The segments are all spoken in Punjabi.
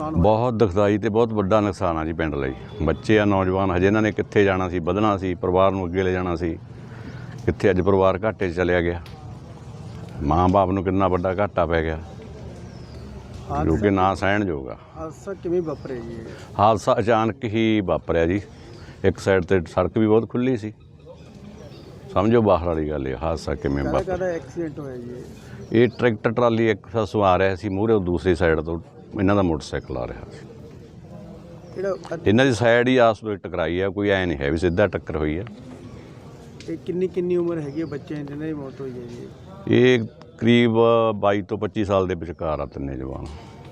ਨੁਕਸਾਨ ਹੋਇਆ? ਬਹੁਤ ਦੁਖਦਾਈ ਤੇ ਬਹੁਤ ਵੱਡਾ ਨੁਕਸਾਨ ਆ ਜੀ ਪਿੰਡ ਲਈ। ਬੱਚੇ ਆ ਨੌਜਵਾਨ ਹਜੇ ਇਹਨਾਂ ਨੇ ਕਿੱਥੇ ਜਾਣਾ ਸੀ ਵਧਣਾ ਸੀ ਪਰਿਵਾਰ ਨੂੰ ਅੱਗੇ ਲੈ ਜਾਣਾ ਸੀ। ਕਿੱਥੇ ਅੱਜ ਪਰਿਵਾਰ ਘਾਟੇ 'ਚ ਚਲਿਆ ਗਿਆ। ਮਾਂ-ਬਾਪ ਨੂੰ ਕਿੰਨਾ ਵੱਡਾ ਘਾਟਾ ਪੈ ਗਿਆ। ਜੋ ਕਿ ਨਾ ਸਹਿਣਯੋਗ ਆ। ਹਾਦਸਾ ਕਿਵੇਂ ਵਾਪਰਿਆ ਜੀ? ਹਾਦਸਾ ਅਚਾਨਕ ਹੀ ਵਾਪਰਿਆ ਜੀ। ਇੱਕ ਸਾਈਡ ਤੇ ਸੜਕ ਵੀ ਬਹੁਤ ਖੁੱਲੀ ਸੀ। ਸਮਝੋ ਬਾਹਰ ਵਾਲੀ ਗੱਲ ਇਹ ਹਾਦਸਾ ਕਿਵੇਂ ਵਾਪਰਿਆ। ਕਾਹਦਾ ਐਕਸੀਡੈਂਟ ਹੋਇਆ ਜੀ ਇਹ? ਟਰੈਕਟਰ ਟਰਾਲੀ ਇੱਕ ਆ ਰਿਹਾ ਸੀ ਮੂਹਰੇ ਦੂਸਰੀ ਸਾਈਡ ਤੋਂ ਇਹਨਾਂ ਦਾ ਮੋਟਰਸਾਈਕਲ ਆ ਰਿਹਾ। ਸੀ ਇਹਨਾਂ ਦੀ ਸਾਈਡ ਹੀ ਆਸ ਵਿੱਚ ਟਕਰਾਈ ਆ ਕੋਈ ਐ ਨਹੀਂ ਹੈ ਵੀ ਸਿੱਧਾ ਟੱਕਰ ਹੋਈ ਆ। ਇਹ ਕਿੰਨੀ ਕਿੰਨੀ ਉਮਰ ਹੈਗੀ ਹੈ ਬੱਚਿਆਂ ਦੀ ਜਿਹਨਾਂ ਦੀ ਮੌਤ ਹੋਈ ਹੈ ਜੀ? ਇਹ ਕਰੀਬ 22 ਤੋਂ 25 ਸਾਲ ਦੇ ਵਿਚਕਾਰ ਆ ਤਿੰਨੇ ਜਵਾਨ।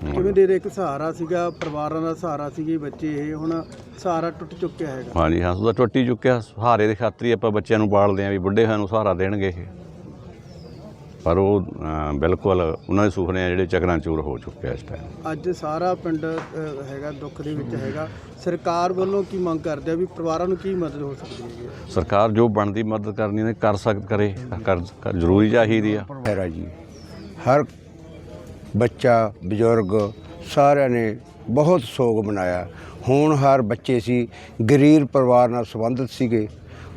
ਕਿਵੇਂ ਦੇ ਦੇ ਇੱਕ ਸਹਾਰਾ ਸੀਗਾ ਪਰਿਵਾਰਾਂ ਦਾ ਸਹਾਰਾ ਸੀਗੇ ਬੱਚੇ ਇਹ ਹੁਣ ਸਹਾਰਾ ਟੁੱਟ ਚੁੱਕਿਆ ਹੈਗਾ। ਹਾਂਜੀ ਹਾਂ ਉਹਦਾ ਟੁੱਟੀ ਚੁੱਕਿਆ। ਸਹਾਰੇ ਦੇ ਖਾਤਰ ਆਪਾਂ ਬੱਚਿਆਂ ਨੂੰ ਪਾਲਦੇ ਆਂ ਵੀ ਬੁੱਢੇ ਹੋਇਆਂ ਨੂੰ ਸਹਾਰਾ ਦੇਣਗੇ ਇਹ। ਪਰ ਉਹ ਅ, ਬਿਲਕੁਲ ਉਹਨਾਂ ਦੇ ਸੁਪਨੇ ਆ ਜਿਹੜੇ ਚਕਨਾਚੂਰ ਹੋ ਚੁੱਕੇ ਆ ਇਸ ਟਾਈਮ ਅੱਜ ਸਾਰਾ ਪਿੰਡ ਅ, ਹੈਗਾ ਦੁੱਖ ਦੇ ਵਿੱਚ ਹੈਗਾ। ਸਰਕਾਰ ਵੱਲੋਂ ਕੀ ਮੰਗ ਕਰਦੇ ਆ ਵੀ ਪਰਿਵਾਰਾਂ ਨੂੰ ਕੀ ਮਦਦ ਹੋ ਸਕਦੀ ਹੈ? ਜੀ ਸਰਕਾਰ ਜੋ ਬਣਦੀ ਮਦਦ ਕਰਨੀ ਨੇ ਕਰ ਸਕ ਕਰੇ। ਕਰ ਕਰ- ਜ਼ਰੂਰੀ ਚਾਹੀਦੀ ਆ। ਹੈਰਾ ਜੀ ਹਰ ਬੱਚਾ ਬਜ਼ੁਰਗ ਸਾਰਿਆਂ ਨੇ ਬਹੁਤ ਸੋਗ ਮਨਾਇਆ। ਹੁਣ ਹਰ ਬੱਚੇ ਸੀ ਗਰੀਬ ਪਰਿਵਾਰ ਨਾਲ ਸੰਬੰਧਿਤ ਸੀਗੇ।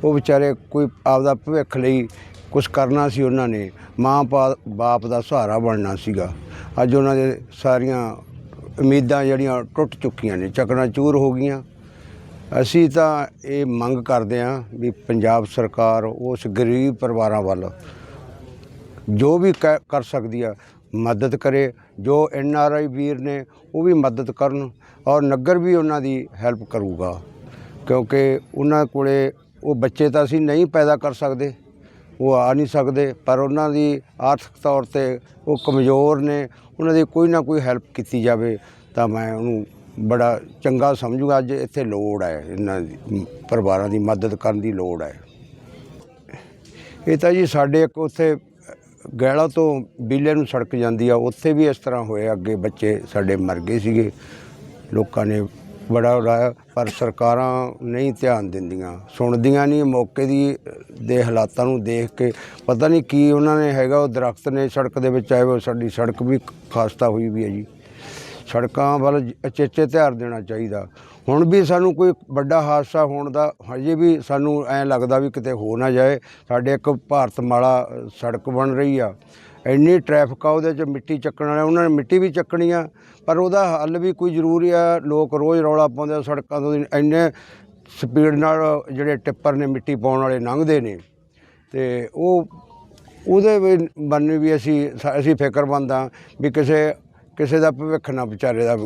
ਉਹ ਵਿਚਾਰੇ ਕੋਈ ਆਪਦਾ ਭਵਿੱਖ ਲਈ ਕੁਝ ਕਰਨਾ ਸੀ ਉਹਨਾਂ ਨੇ, ਮਾਂ ਪਾ- ਬਾਪ ਦਾ ਸਹਾਰਾ ਬਣਨਾ ਸੀਗਾ। ਅੱਜ ਉਹਨਾਂ ਦੇ ਸਾਰੀਆਂ ਉਮੀਦਾਂ ਜਿਹੜੀਆਂ ਟੁੱਟ ਚੁੱਕੀਆਂ ਨੇ ਚਕਨਾ ਚੂਰ ਹੋ ਗਈਆਂ। ਅਸੀਂ ਤਾਂ ਇਹ ਮੰਗ ਕਰਦੇ ਹਾਂ ਵੀ ਪੰਜਾਬ ਸਰਕਾਰ ਉਸ ਗਰੀਬ ਪਰਿਵਾਰਾਂ ਵੱਲ ਜੋ ਵੀ ਕ- ਕਰ ਸਕਦੀ ਆ, ਮਦਦ ਕਰੇ। ਜੋ ਐਨ ਆਰ ਆਈ ਵੀਰ ਨੇ, ਉਹ ਵੀ ਮਦਦ ਕਰਨ ਔਰ ਨਗਰ ਵੀ ਉਹਨਾਂ ਦੀ ਹੈਲਪ ਕਰੂਗਾ। ਕਿਉਂਕਿ ਉਹਨਾਂ ਕੋਲੇ ਉਹ ਬੱਚੇ ਤਾਂ ਅਸੀਂ ਨਹੀਂ ਪੈਦਾ ਕਰ ਸਕਦੇ। ਉਹ ਆ ਨਹੀਂ ਸਕਦੇ, ਪਰ ਉਹਨਾਂ ਦੀ ਆਰਥਿਕ ਤੌਰ ਤੇ ਉਹ ਕਮਜ਼ੋਰ ਨੇ, ਉਹਨਾਂ ਦੀ ਕੋਈ ਨਾ ਕੋਈ ਹੈਲਪ ਕੀਤੀ ਜਾਵੇ ਤਾਂ ਮੈਂ ਉਹਨੂੰ ਬੜਾ ਚੰਗਾ ਸਮਝੂਗਾ। ਅੱਜ ਇੱਥੇ ਲੋੜ ਹੈ, ਇਹਨਾਂ ਦੀ, ਪਰਿਵਾਰਾਂ ਦੀ ਮਦਦ ਕਰਨ ਦੀ ਲੋੜ ਹੈ। ਇਹ ਤਾਂ ਜੀ ਸਾਡੇ ਇੱਕ ਉੱਥੇ ਗੈਲਾ ਤੋਂ ਬੀਲੇ ਨੂੰ ਸੜਕ ਜਾਂਦੀ ਆ, ਉੱਥੇ ਵੀ ਇਸ ਤਰ੍ਹਾਂ ਹੋਇਆ। ਅੱਗੇ ਬੱਚੇ ਸਾਡੇ ਮਰ ਗਏ ਸੀਗੇ, ਲੋਕਾਂ ਨੇ ਬੜਾ ਉਡਾਇਆ ਪਰ ਸਰਕਾਰਾਂ ਨਹੀਂ ਧਿਆਨ ਦਿੰਦੀਆਂ। ਸੁਣਦੀਆਂ ਨਹੀਂ, ਮੌਕੇ ਦੀ, ਦੇ ਹਾਲਾਤਾਂ ਨੂੰ ਦੇਖ ਕੇ। ਪਤਾ ਨਹੀਂ ਕੀ ਉਹਨਾਂ ਨੇ ਹੈਗਾ, ਉਹ ਦਰਖਤ ਨੇ ਸੜਕ ਦੇ ਵਿੱਚ ਆਏ ਹੋਏ ਸਾਡੀ ਸੜਕ ਵੀ ਖਾਸਤਾ ਹੋਈ ਵੀ ਹੈ ਜੀ। ਸੜਕਾਂ ਵੱਲ ਅਚੇਚੇ ਧਿਆਨ ਦੇਣਾ ਚਾਹੀਦਾ। ਹੁਣ ਵੀ ਸਾਨੂੰ ਕੋਈ ਵੱਡਾ ਹਾਦਸਾ ਹੋਣ ਦਾ, ਹਜੇ ਵੀ ਸਾਨੂੰ ਐਂ ਲੱਗਦਾ ਵੀ ਕਿਤੇ ਹੋ ਨਾ ਜਾਏ। ਸਾਡੇ ਇੱਕ ਭਾਰਤ ਮਾਲਾ ਸੜਕ ਬਣ ਰਹੀ ਆ। ਇੰਨੀ ਟ੍ਰੈਫਿਕ ਆ, ਉਹਦੇ 'ਚ ਮਿੱਟੀ ਚੱਕਣ ਵਾਲੇ ਉਹਨਾਂ ਨੇ ਮਿੱਟੀ ਵੀ ਚੱਕਣੀ ਆ, ਪਰ ਉਹਦਾ ਹੱਲ ਵੀ ਕੋਈ ਜ਼ਰੂਰੀ ਆ, ਲੋਕ ਰੋਜ਼ ਰੌਲਾ ਪਾਉਂਦੇ ਆ ਸੜਕਾਂ ਤੋਂ, ਇੰਨੇ ਸਪੀਡ ਨਾਲ ਜਿਹੜੇ ਟਿੱਪਰ ਨੇ ਮਿੱਟੀ ਪਾਉਣ ਵਾਲੇ ਲੰਘਦੇ ਨੇ, ਤੇ ਉਹ, ਉਹਦੇ ਵੀ ਬੰਨੇ ਵੀ ਅਸੀਂ ਅਸੀਂ ਫਿਕਰਮੰਦ ਹਾਂ ਵੀ ਕਿਸੇ ਕਿਸੇ ਦਾ ਭਵਿੱਖ ਨਾ ਵਿਚਾਰੇ ਦਾ